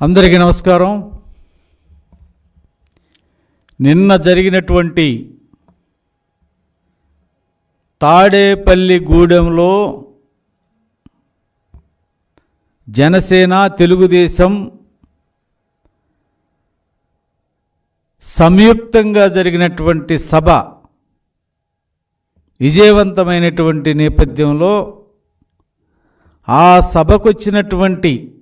అందరికీ నమస్కారం. నిన్న జరిగినటువంటి తాడేపల్లి గూడెంలో జనసేన తెలుగుదేశం సంయుక్తంగా జరిగినటువంటి సభ విజయవంతమైనటువంటి నేపథ్యంలో ఆ సభకొచ్చినటువంటి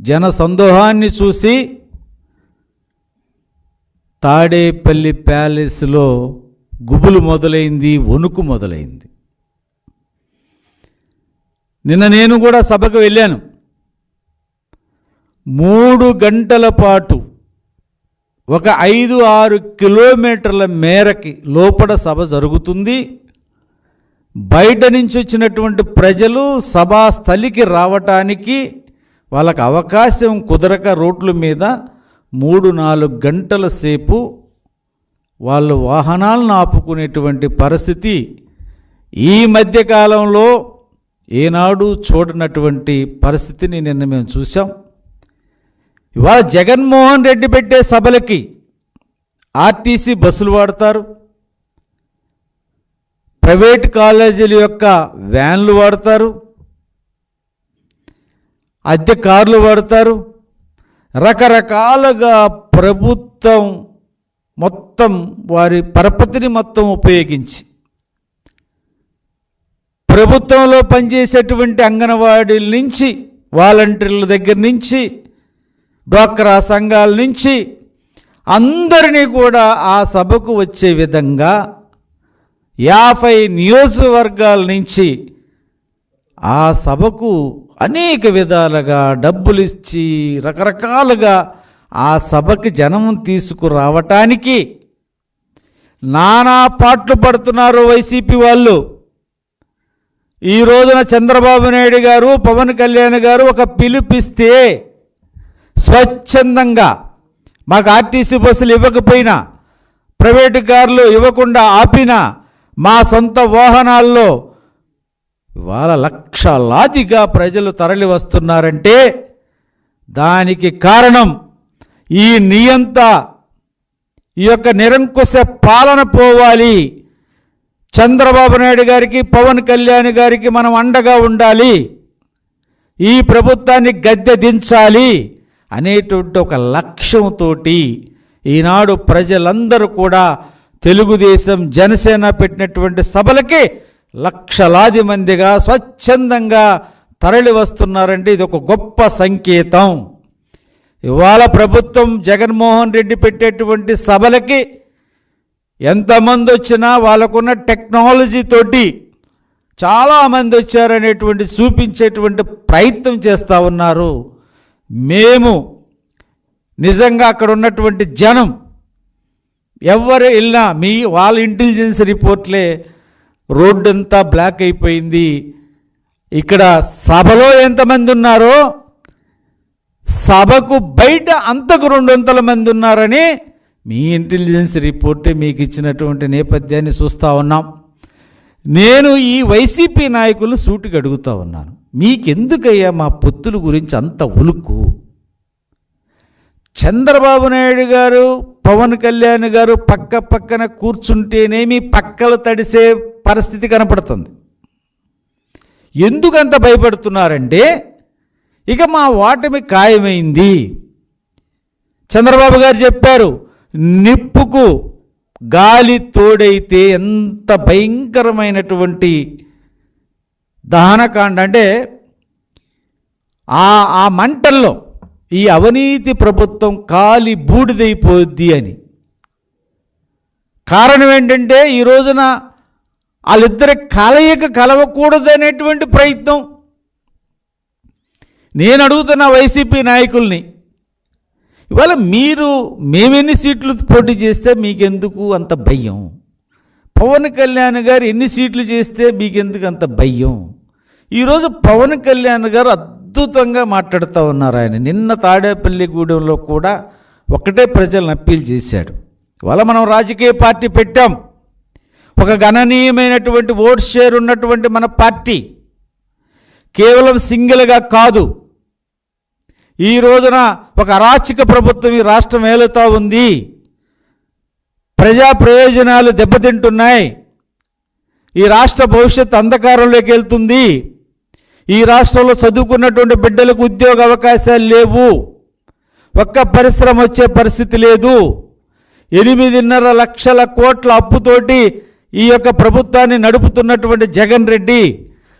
జన సందోహాన్ని చూసి తాడేపల్లి ప్యాలెస్లో గుబులు మొదలైంది వణుకు మొదలైంది. నిన్న నేను కూడా సభకు వెళ్ళాను. మూడు గంటల పాటు ఒక ఐదు ఆరు కిలోమీటర్ల మేరకి లోపల సభ జరుగుతుంది. బయట నుంచి వచ్చినటువంటి ప్రజలు సభా స్థలికి రావటానికి వాళ్ళకి అవకాశం కుదరక రోడ్ల మీద మూడు నాలుగు గంటల సేపు వాళ్ళు వాహనాలను ఆపుకునేటువంటి పరిస్థితి ఈ మధ్యకాలంలో ఏనాడు చూడనటువంటి పరిస్థితిని నిన్న మేము చూసాం ఇవాళ జగన్మోహన్ రెడ్డి పెట్టే సభలకి ఆర్టీసీ బస్సులు వాడతారు. ప్రైవేట్ కాలేజీల యొక్క వ్యాన్లు వాడతారు అద్దె కార్లు వాడతారు. రకరకాలుగా ప్రభుత్వం మొత్తం వారి పరపతిని మొత్తం ఉపయోగించి ప్రభుత్వంలో పనిచేసేటువంటి అంగన్వాడీల నుంచి వాలంటీర్ల దగ్గర నుంచి డ్వాక్రా సంఘాల నుంచి అందరినీ కూడా ఆ సభకు వచ్చే విధంగా యాభై నియోజకవర్గాల నుంచి ఆ సభకు అనేక విధాలుగా డబ్బులు ఇచ్చి రకరకాలుగా ఆ సభకి జనం తీసుకురావటానికి నానా పాటలు పడుతున్నారు వైసీపీ వాళ్ళు. ఈ రోజున చంద్రబాబు నాయుడు గారు పవన్ కళ్యాణ్ గారు ఒక పిలుపిస్తే స్వచ్ఛందంగా మాకు ఆర్టీసీ బస్సులు ఇవ్వకపోయినా ప్రైవేటు కార్లు ఇవ్వకుండా ఆపినా మా సొంత వాహనాల్లో ఇవాళ లక్షలాదిగా ప్రజలు తరలి వస్తున్నారంటే దానికి కారణం ఈ నియంత ఈ యొక్క నిరంకుశ పాలన పోవాలి. చంద్రబాబు నాయుడు గారికి పవన్ కళ్యాణ్ గారికి మనం అండగా ఉండాలి. ఈ ప్రభుత్వాన్ని గద్దె దించాలి అనేటువంటి ఒక లక్ష్యంతో ఈనాడు ప్రజలందరూ కూడా తెలుగుదేశం జనసేన పెట్టినటువంటి సభలకి లక్షలాది మందిగా స్వచ్ఛందంగా తరలి వస్తున్నారంటే ఇది ఒక గొప్ప సంకేతం. ఇవాళ ప్రభుత్వం జగన్మోహన్ రెడ్డి పెట్టేటువంటి సభలకి ఎంతమంది వచ్చినా వాళ్ళకున్న టెక్నాలజీ తోటి చాలామంది వచ్చారనేటువంటి చూపించేటువంటి ప్రయత్నం చేస్తూ ఉన్నారు. మేము నిజంగా అక్కడ ఉన్నటువంటి జనం ఎవరు వెళ్ళినా మీ వాళ్ళ ఇంటెలిజెన్స్ రిపోర్ట్లే రోడ్డు అంతా బ్లాక్ అయిపోయింది. ఇక్కడ సభలో ఎంతమంది ఉన్నారో సభకు బయట అంతకు రెండు వందల మంది ఉన్నారని మీ ఇంటెలిజెన్స్ రిపోర్టే మీకు ఇచ్చినటువంటి నేపథ్యాన్ని చూస్తూ ఉన్నాం. నేను ఈ వైసీపీ నాయకులు సూటికి అడుగుతా ఉన్నాను. మీకెందుకయ్యా మా పొత్తుల గురించి అంత ఉలుక్కు చంద్రబాబు నాయుడు గారు పవన్ కళ్యాణ్ గారు పక్క పక్కన కూర్చుంటేనేమి పక్కలు తడిసే పరిస్థితి కనపడుతుంది. ఎందుకంత భయపడుతున్నారంటే ఇక మా ఓటమి ఖాయమైంది. చంద్రబాబు గారు చెప్పారు నిప్పుకు గాలి తోడైతే ఎంత భయంకరమైనటువంటి దహనకాండ అంటే ఆ ఆ మంటల్లో ఈ అవినీతి ప్రభుత్వం కాలి బూడిదైపోద్ది అని. కారణం ఏంటంటే ఈ రోజున వాళ్ళిద్దరి కలయిక కలవకూడదనేటువంటి ప్రయత్నం. నేను అడుగుతున్న వైసీపీ నాయకుల్ని ఇవాళ మీరు మేమెన్ని సీట్లు పోటీ చేస్తే మీకెందుకు అంత భయం? పవన్ కళ్యాణ్ గారు ఎన్ని సీట్లు చేస్తే మీకెందుకు అంత భయం? ఈరోజు పవన్ కళ్యాణ్ గారు అద్భుతంగా మాట్లాడుతూ ఉన్నారు ఆయన. నిన్న తాడేపల్లిగూడెంలో కూడా ఒకటే ప్రజలను అప్పీల్ చేశాడు. వాళ్ళ మనం రాజకీయ పార్టీ పెట్టాం. ఒక గణనీయమైనటువంటి ఓట్ షేర్ ఉన్నటువంటి మన పార్టీ కేవలం సింగిల్గా కాదు. ఈ రోజున ఒక అరాచక ప్రభుత్వం ఈ రాష్ట్రం ఏలుతా ఉంది. ప్రజా ప్రయోజనాలు దెబ్బతింటున్నాయి. ఈ రాష్ట్ర భవిష్యత్తు అంధకారంలోకి వెళ్తుంది. ఈ రాష్ట్రంలో చదువుకున్నటువంటి బిడ్డలకు ఉద్యోగ అవకాశాలు లేవు. ఒక్క పరిశ్రమ వచ్చే పరిస్థితి లేదు. ఎనిమిదిన్నర లక్షల కోట్ల అప్పుతోటి ఈ యొక్క ప్రభుత్వాన్ని నడుపుతున్నటువంటి జగన్ రెడ్డి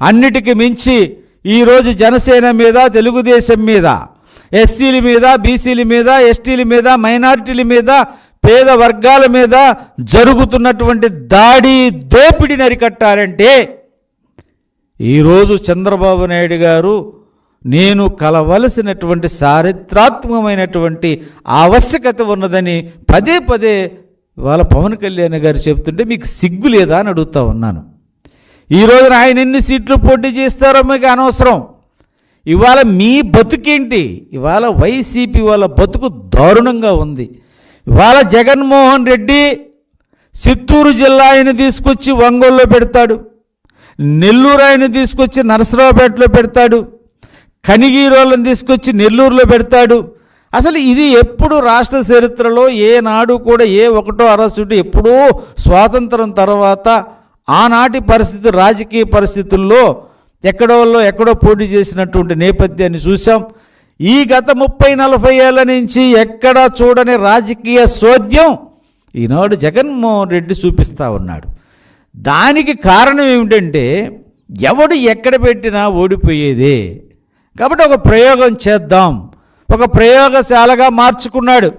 అన్నిటికీ మించి ఈరోజు జనసేన మీద తెలుగుదేశం మీద ఎస్సీల మీద బీసీల మీద ఎస్టీల మీద మైనారిటీల మీద పేద వర్గాల మీద జరుగుతున్నటువంటి దాడి దోపిడిని అరికట్టారంటే ఈరోజు చంద్రబాబు నాయుడు గారు నేను కలవలసినటువంటి చారిత్రాత్మకమైనటువంటి ఆవశ్యకత ఉన్నదని పదే పదే వాళ్ళ పవన్ కళ్యాణ్ గారు చెప్తుంటే మీకు సిగ్గు లేదా అని అడుగుతా ఉన్నాను. ఈ రోజున ఆయన ఎన్ని సీట్లు పోటీ చేస్తారో మీకు అనవసరం. ఇవాళ మీ బతుకేంటి? ఇవాళ వైసీపీ వాళ్ళ బతుకు దారుణంగా ఉంది. ఇవాళ జగన్మోహన్ రెడ్డి చిత్తూరు జిల్లా ఆయన తీసుకొచ్చి ఒంగోలులో పెడతాడు. నెల్లూరు ఆయన తీసుకొచ్చి నరసరావుపేటలో పెడతాడు. కనిగీరోళ్ళని తీసుకొచ్చి నెల్లూరులో పెడతాడు. అసలు ఇది ఎప్పుడు రాష్ట్ర చరిత్రలో ఏనాడు కూడా ఏ ఒకటో అరసుడు ఎప్పుడూ స్వాతంత్రం తర్వాత ఆనాటి పరిస్థితి రాజకీయ పరిస్థితుల్లో ఎక్కడో ఎక్కడో పోటీ చేసినటువంటి నేపథ్యాన్ని చూసాం ఈ గత ముప్పై నలభై ఏళ్ళ నుంచి ఎక్కడా చూడని రాజకీయ సోద్యం ఈనాడు జగన్మోహన్ రెడ్డి చూపిస్తూ ఉన్నాడు. దానికి కారణం ఏమిటంటే ఎవడు ఎక్కడ పెట్టినా ఓడిపోయేదే. కాబట్టి ఒక ప్రయోగం చేద్దాం. ఒక ప్రయోగశాలగా మార్చుకున్నాడు.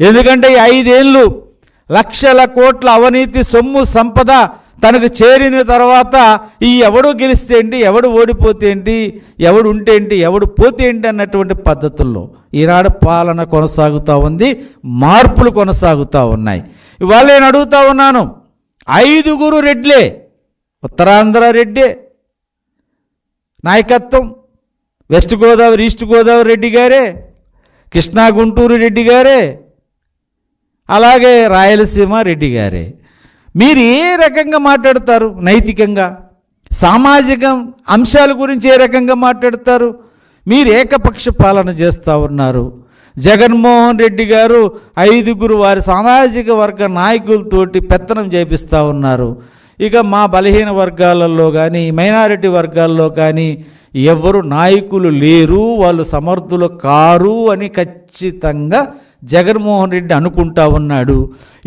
ఎందుకంటే ఐదేళ్ళు లక్షల కోట్ల అవినీతి సొమ్ము సంపద తనకు చేరిన తర్వాత ఈ ఎవడు గెలిస్తే ఏంటి ఎవడు ఓడిపోతే ఏంటి ఎవడు ఉంటే ఏంటి ఎవడు పోతే ఏంటి అన్నటువంటి పద్ధతుల్లో ఈనాడు పాలన కొనసాగుతూ ఉంది మార్పులు కొనసాగుతూ ఉన్నాయి. ఇవాళ నేను అడుగుతా ఉన్నాను ఐదుగురు రెడ్లే. ఉత్తరాంధ్ర రెడ్డే. నాయకత్వం వెస్ట్ గోదావరి ఈస్ట్ గోదావరి రెడ్డి గారే. కృష్ణా గుంటూరు రెడ్డి గారే. అలాగే రాయలసీమ రెడ్డి గారే. మీరు ఏ రకంగా మాట్లాడతారు? నైతికంగా? సామాజిక అంశాల గురించి ఏ రకంగా మాట్లాడతారు? మీరు ఏకపక్ష పాలన చేస్తూ ఉన్నారు. జగన్మోహన్ రెడ్డి గారు ఐదుగురు వారి సామాజిక వర్గ నాయకులతోటి పెత్తనం చేపిస్తూ ఉన్నారు. ఇక మా బలహీన వర్గాలలో కానీ మైనారిటీ వర్గాల్లో కానీ ఎవరు నాయకులు లేరు వాళ్ళు సమర్థులు కారు అని ఖచ్చితంగా జగన్మోహన్ రెడ్డి అనుకుంటా ఉన్నాడు.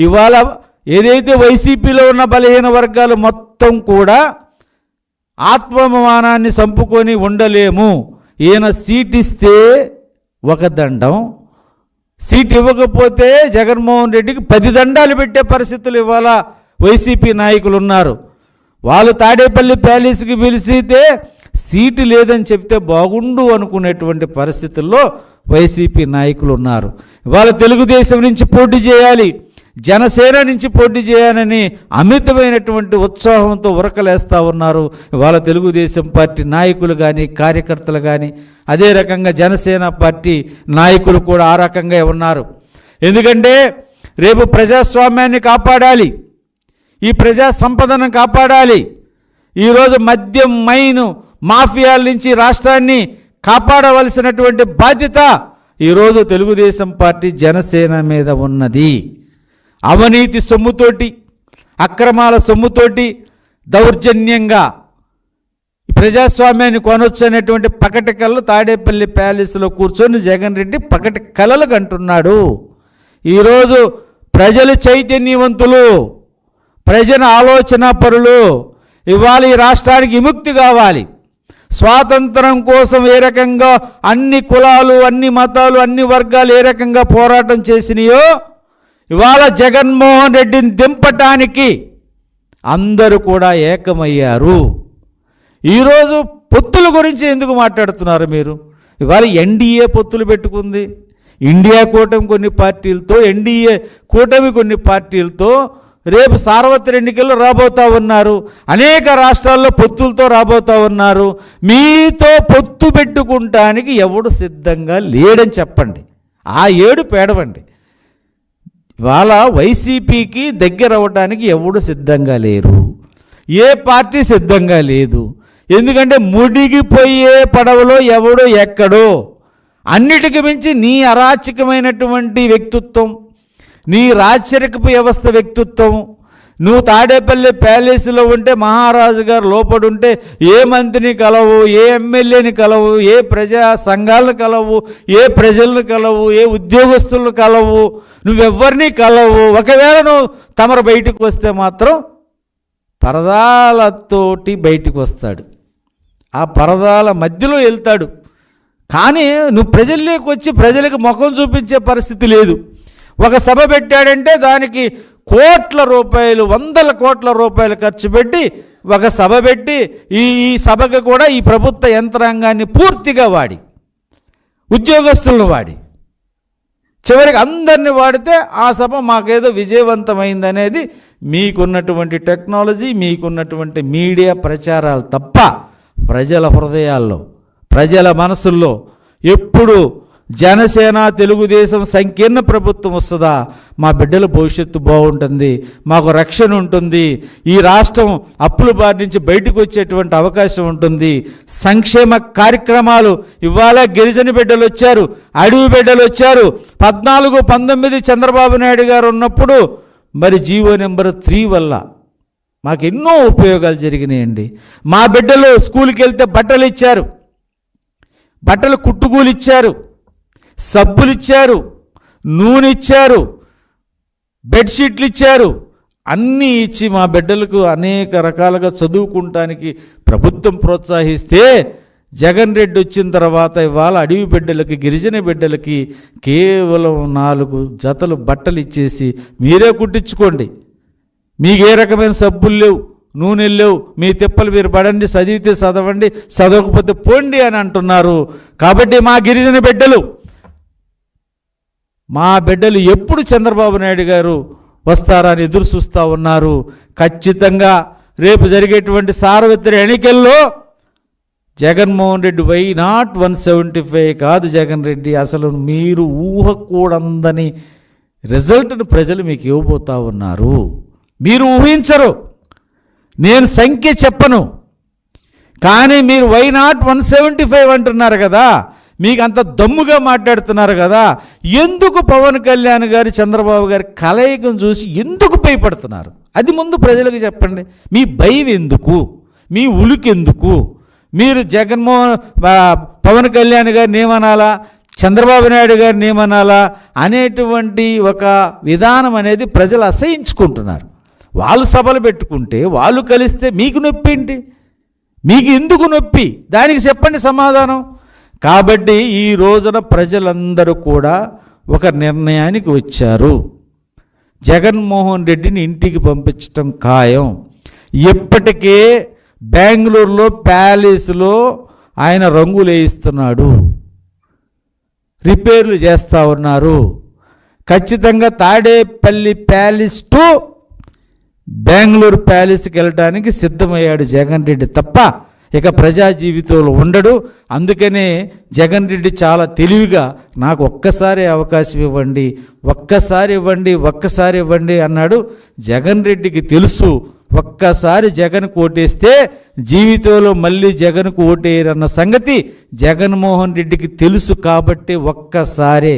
ఇవాళ ఏదైతే వైసీపీలో ఉన్న బలహీన వర్గాలు మొత్తం కూడా ఆత్మాభిమానాన్ని చంపుకొని ఉండలేము. ఈయన సీటిస్తే ఒక దండం. సీట్ ఇవ్వకపోతే జగన్మోహన్ రెడ్డికి పది దండాలు పెట్టే పరిస్థితులు ఇవాళ వైసీపీ నాయకులు ఉన్నారు. వాళ్ళు తాడేపల్లి ప్యాలెస్కి పిలిచితే సీటు లేదని చెప్తే బాగుండు అనుకునేటువంటి పరిస్థితుల్లో వైసీపీ నాయకులు ఉన్నారు. ఇవాళ తెలుగుదేశం నుంచి పోటీ చేయాలి. జనసేన నుంచి పోటీ చేయాలని అమితమైనటువంటి ఉత్సాహంతో ఉరకలేస్తూ ఉన్నారు. వాళ్ళ తెలుగుదేశం పార్టీ నాయకులు కానీ కార్యకర్తలు కానీ అదే రకంగా జనసేన పార్టీ నాయకులు కూడా ఆ రకంగా ఉన్నారు. ఎందుకంటే రేపు ప్రజాస్వామ్యాన్ని కాపాడాలి. ఈ ప్రజా సంపదను కాపాడాలి. ఈరోజు మద్యం మైను మాఫియాల నుంచి రాష్ట్రాన్ని కాపాడవలసినటువంటి బాధ్యత ఈరోజు తెలుగుదేశం పార్టీ జనసేన మీద ఉన్నది. అవినీతి సొమ్ముతోటి అక్రమాల సొమ్ముతోటి దౌర్జన్యంగా ఈ ప్రజాస్వామ్యాన్ని కొనొచ్చనేటువంటి పకటి కళ్ళు తాడేపల్లి ప్యాలెస్లో కూర్చొని జగన్ రెడ్డి పకటి కళలు కంటున్నాడు. ఈరోజు ప్రజలు చైతన్యవంతులు ప్రజల ఆలోచన పరులు ఇవాళ ఈ రాష్ట్రానికి విముక్తి కావాలి. స్వాతంత్రం కోసం ఏ రకంగా అన్ని కులాలు అన్ని మతాలు అన్ని వర్గాలు ఏ రకంగా పోరాటం చేసినాయో ఇవాళ జగన్మోహన్ రెడ్డిని దింపటానికి అందరూ కూడా ఏకమయ్యారు. ఈరోజు పొత్తుల గురించి ఎందుకు మాట్లాడుతున్నారు మీరు? ఇవాళ ఎన్డీఏ పొత్తులు పెట్టుకుంది. ఇండియా కూటమి కొన్ని పార్టీలతో ఎన్డీఏ కూటమి కొన్ని పార్టీలతో రేపు సార్వత్రిక ఎన్నికల్లో రాబోతా ఉన్నారు. అనేక రాష్ట్రాల్లో పొత్తులతో రాబోతా ఉన్నారు. మీతో పొత్తు పెట్టుకుంటానికి ఎవడు సిద్ధంగా లేడని చెప్పండి. ఆ ఏడు పేడవండి. ఇవాళ వైసీపీకి దగ్గర అవ్వడానికి ఎవడు సిద్ధంగా లేరు. ఏ పార్టీ సిద్ధంగా లేదు. ఎందుకంటే ముడిగిపోయే పడవలో ఎవడో ఎక్కడో. అన్నిటికి మించి నీ అరాచకమైనటువంటి వ్యక్తిత్వం నీ రాచరికపు వ్యవస్థ వ్యక్తిత్వం నువ్వు తాడేపల్లి ప్యాలెస్లో ఉంటే మహారాజు గారు లోపడుంటే ఉంటే ఏ మంత్రిని కలవు ఏ ఎమ్మెల్యేని కలవు ఏ ప్రజా సంఘాలను కలవు ఏ ప్రజలను కలవు ఏ ఉద్యోగస్తులను కలవు నువ్వెవ్వరిని కలవు. ఒకవేళ నువ్వు తమరు బయటకు వస్తే మాత్రం పరదాలతోటి బయటికి వస్తాడు. ఆ పరదాల మధ్యలో వెళ్తాడు. కానీ నువ్వు ప్రజల్లోకి వచ్చి ప్రజలకు ముఖం చూపించే పరిస్థితి లేదు. ఒక సభ పెట్టాడంటే దానికి కోట్ల రూపాయలు వందల కోట్ల రూపాయలు ఖర్చు పెట్టి ఒక సభ పెట్టి ఈ ఈ సభకు కూడా ఈ ప్రభుత్వ యంత్రాంగాన్ని పూర్తిగా వాడి ఉద్యోగస్తులను వాడి. చివరికి అందరిని వాడితే ఆ సభ మాకేదో విజయవంతమైందనేది మీకున్నటువంటి టెక్నాలజీ మీకున్నటువంటి మీడియా ప్రచారాలు తప్ప ప్రజల హృదయాల్లో ప్రజల మనసుల్లో ఎప్పుడు జనసేన తెలుగుదేశం సంకీర్ణ ప్రభుత్వం వస్తుందా? మా బిడ్డల భవిష్యత్తు బాగుంటుంది మాకు రక్షణ ఉంటుంది ఈ రాష్ట్రం అప్పుల బారి నుంచి బయటకు వచ్చేటువంటి అవకాశం ఉంటుంది. సంక్షేమ కార్యక్రమాలు ఇవాళ గిరిజన బిడ్డలు వచ్చారు అడవి బిడ్డలు వచ్చారు. పద్నాలుగు పంతొమ్మిది చంద్రబాబు నాయుడు గారు ఉన్నప్పుడు మరి జీవో నెంబర్ త్రీ వల్ల మాకు ఎన్నో ఉపయోగాలు జరిగినాయండి. మా బిడ్డలు స్కూల్కి వెళ్తే బట్టలు ఇచ్చారు బట్టలు కుట్టుకూలు ఇచ్చారు. సబ్బులు ఇచ్చారు నూనె ఇచ్చారు బెడ్షీట్లు ఇచ్చారు అన్నీ ఇచ్చి మా బిడ్డలకు అనేక రకాలుగా చదువుకుంటానికి ప్రభుత్వం ప్రోత్సహిస్తే జగన్ రెడ్డి వచ్చిన తర్వాత ఇవాళ అడవి బిడ్డలకి గిరిజన బిడ్డలకి కేవలం నాలుగు జతలు బట్టలు ఇచ్చేసి మీరే కుట్టించుకోండి. మీకు ఏ రకమైన సబ్బులు లేవు నూనెలు లేవు మీ తిప్పలు మీరు పడండి చదివితే చదవండి చదవకపోతే పోండి అని అంటున్నారు. కాబట్టి మా గిరిజన బిడ్డలు మా బిడ్డలు ఎప్పుడు చంద్రబాబు నాయుడు గారు వస్తారని ఎదురు చూస్తూ ఉన్నారు. ఖచ్చితంగా రేపు జరిగేటువంటి సార్వత్రిక ఎన్నికల్లో Jaganmohan Reddy why not one seventy five కాదు జగన్ రెడ్డి. అసలు మీరు ఊహకూడందని రిజల్ట్ను ప్రజలు మీకు ఇవ్వబోతా ఉన్నారు. మీరు ఊహించరు. నేను సంఖ్య చెప్పను. కానీ మీరు why not one seventy five అంటున్నారు కదా. మీకు అంత దమ్ముగా మాట్లాడుతున్నారు కదా. ఎందుకు పవన్ కళ్యాణ్ గారు చంద్రబాబు గారి కలయికను చూసి ఎందుకు భయపడుతున్నారు? అది ముందు ప్రజలకు చెప్పండి. మీ భయం ఎందుకు? మీ ఉలికెందుకు మీరు జగన్మోహన్ పవన్ కళ్యాణ్ గారిని ఏమనాలా? చంద్రబాబు నాయుడు గారిని ఏమనాలా? అనేటువంటి ఒక విధానం అనేది ప్రజలు అసహించుకుంటున్నారు. వాళ్ళు సభలు పెట్టుకుంటే వాళ్ళు కలిస్తే మీకు నొప్పి ఏంటి? మీకు ఎందుకు నొప్పి? దానికి చెప్పండి సమాధానం. కాబట్టి ఈ రోజున ప్రజలందరూ కూడా ఒక నిర్ణయానికి వచ్చారు. జగన్మోహన్ రెడ్డిని ఇంటికి పంపించటం ఖాయం. ఇప్పటికే బెంగళూరులో ప్యాలెస్లో ఆయన రంగులు వేయిస్తున్నాడు. రిపేర్లు చేస్తూ ఉన్నారు. ఖచ్చితంగా తాడేపల్లి ప్యాలెస్ టు బెంగళూరు ప్యాలెస్కి వెళ్ళడానికి సిద్ధమయ్యాడు జగన్ రెడ్డి తప్ప ఇక ప్రజా జీవితంలో ఉండడు. అందుకనే జగన్ రెడ్డి చాలా తెలివిగా నాకు ఒక్కసారి అవకాశం ఇవ్వండి ఒక్కసారి ఇవ్వండి ఒక్కసారి ఇవ్వండి అన్నాడు. జగన్ రెడ్డికి తెలుసు ఒక్కసారి జగన్ ఓటేస్తే జీవితంలో మళ్ళీ జగన్కు ఓటేయరన్న సంగతి జగన్మోహన్ రెడ్డికి తెలుసు కాబట్టి ఒక్కసారే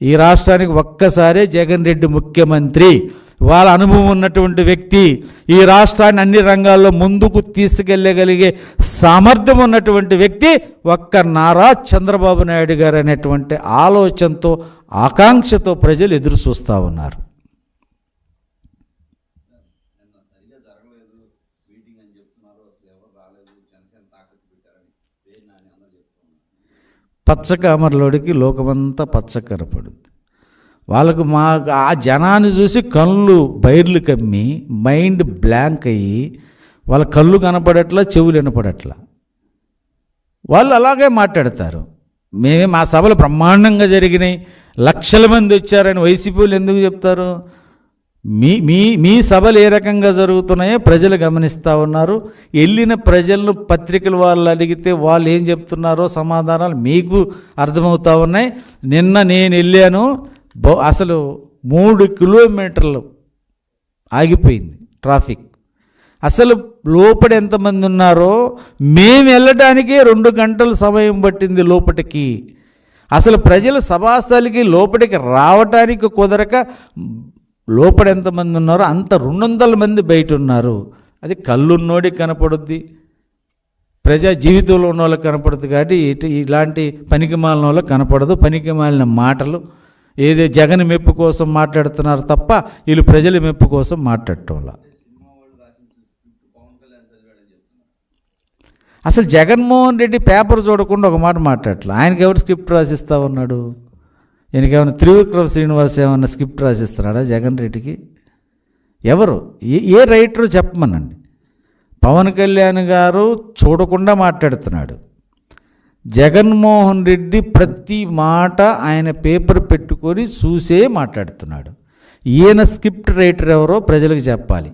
ఈ రాష్ట్రానికి ఒక్కసారే జగన్ రెడ్డి ముఖ్యమంత్రి. వాళ్ళ అనుభవం ఉన్నటువంటి వ్యక్తి ఈ రాష్ట్రాన్ని అన్ని రంగాల్లో ముందుకు తీసుకెళ్ళగలిగే సామర్థ్యం ఉన్నటువంటి వ్యక్తి ఒక్క నారా చంద్రబాబు నాయుడు గారు అనేటువంటి ఆలోచనతో ఆకాంక్షతో ప్రజలు ఎదురు చూస్తూ ఉన్నారు. పచ్చకామరలోడికి లోకమంతా పచ్చ కనపడుద్ది వాళ్ళకు మాకు ఆ జనాన్ని చూసి కళ్ళు బైర్లు కమ్మి మైండ్ బ్లాంక్ అయ్యి వాళ్ళ కళ్ళు కనపడట్లా చెవులు వినపడట్లా. వాళ్ళు అలాగే మాట్లాడతారు. మేమే మా సభలు బ్రహ్మాండంగా జరిగినాయి. లక్షల మంది వచ్చారని వైసీపీ వాళ్ళు ఎందుకు చెప్తారు? మీ మీ మీ సభలు ఏ రకంగా జరుగుతున్నాయో ప్రజలు గమనిస్తూ ఉన్నారు. వెళ్ళిన ప్రజలను పత్రికల వాళ్ళు అడిగితే వాళ్ళు ఏం చెప్తున్నారో సమాధానాలు మీకు అర్థమవుతూ ఉన్నాయి. నిన్న నేను వెళ్ళాను. అసలు మూడు కిలోమీటర్లు ఆగిపోయింది ట్రాఫిక్. అసలు లోపల ఎంతమంది ఉన్నారో మేము వెళ్ళడానికే రెండు గంటల సమయం పట్టింది లోపటికి. అసలు ప్రజలు సభాస్థలికి లోపలికి రావటానికి కుదరక లోపల ఎంతమంది ఉన్నారో అంత రెండు వందల మంది బయట ఉన్నారు. అది కళ్ళున్నోడికి కనపడుద్ది. ప్రజా జీవితంలో ఉన్న వాళ్ళకి కనపడదు కాబట్టి ఇటు ఇలాంటి పనికి మాలిన వాళ్ళకి కనపడదు. పనికి మాలిన మాటలు ఏదో జగన్ మెప్పు కోసం మాట్లాడుతున్నారు తప్ప వీళ్ళు ప్రజల మెప్పు కోసం మాట్లాడటం అసలు జగన్మోహన్ రెడ్డి పేపర్ చూడకుండా ఒక మాట మాట్లాడలే ఆయనకి ఎవరు స్క్రిప్ట్ రాసిస్తా ఉన్నాడు ఈయనకేమైనా త్రివిక్రమ శ్రీనివాస్ ఏమన్నా స్క్రిప్ట్ రాసిస్తున్నాడా జగన్ రెడ్డికి? ఎవరు? ఏ ఏ రైటరు చెప్పమనండి? పవన్ కళ్యాణ్ గారు చూడకుండా మాట్లాడుతున్నాడు. జగన్మోహన్ రెడ్డి ప్రతి మాట ఆయన పేపర్ పెట్టుకొని చూసే మాట్లాడుతున్నాడు. ఈయన స్క్రిప్ట్ రైటర్ ఎవరో ప్రజలకు చెప్పాలి.